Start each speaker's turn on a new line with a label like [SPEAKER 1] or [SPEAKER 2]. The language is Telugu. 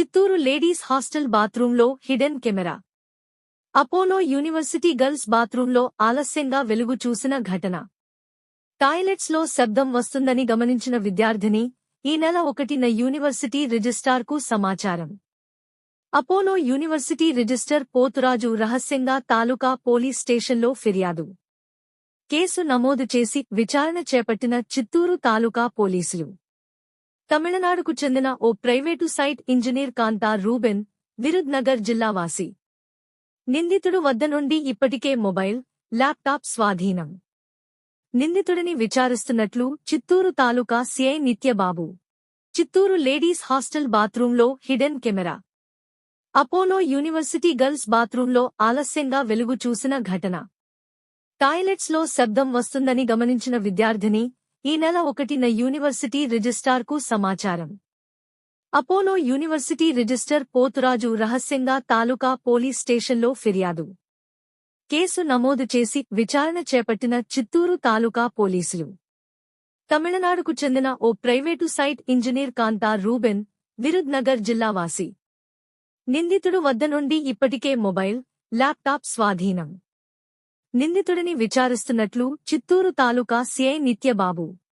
[SPEAKER 1] చిత్తూరు లేడీస్ హాస్టల్ బాత్రూంలో hidden camera. Apollo university girls బాత్రూంలో ఆలస్యంగా వెలుగు చూసిన ఘటన. టాయిలెట్స్లో శబ్దం వస్తుందని గమనించిన విద్యార్థిని ఈ నెల ఒకటిన యూనివర్సిటీ రిజిస్ట్రార్కు సమాచారం. అపోలో యూనివర్సిటీ రిజిస్టర్ పోతురాజు రహస్యంగా తాలూకా పోలీస్ స్టేషన్లో ఫిర్యాదు. కేసు నమోదు చేసి విచారణ చేపట్టిన చిత్తూరు తాలూకా పోలీసులు. తమిళనాడుకు చెందిన ఓ private site engineer Kantha Ruben Virudhunagar జిల్లావాసి. నిందితుడు వద్ద నుండి ఇప్పటికే మొబైల్ ల్యాప్టాప్ స్వాధీనం. నిందితుడిని విచారిస్తున్నట్లు Chittoor taluka CI Nithyababu. Chittoor ladies hostel బాత్రూంలో hidden camera. Apollo university girls బాత్రూంలో ఆలస్యంగా వెలుగు చూసిన ఘటన. టాయిలెట్స్లో శబ్దం వస్తుందని గమనించిన విద్యార్థిని ఈ నెల ఒకటిన యూనివర్సిటీ రిజిస్ట్రార్కు సమాచారం. అపోలో యూనివర్సిటీ రిజిస్టర్ పోతురాజు రహస్యంగా తాలూకా పోలీస్ స్టేషన్లో ఫిర్యాదు. కేసు నమోదు చేసి విచారణ చేపట్టిన చిత్తూరు తాలూకా పోలీసులు. తమిళనాడుకు చెందిన ఓ private site engineer Kantha Ruben Virudhunagar జిల్లావాసి. నిందితుడు వద్ద నుండి ఇప్పటికే మొబైల్ ల్యాప్టాప్ స్వాధీనం. నిందితుడిని విచారిస్తున్నట్లు చిత్తూరు తాలూకా సిఐ నిత్యబాబు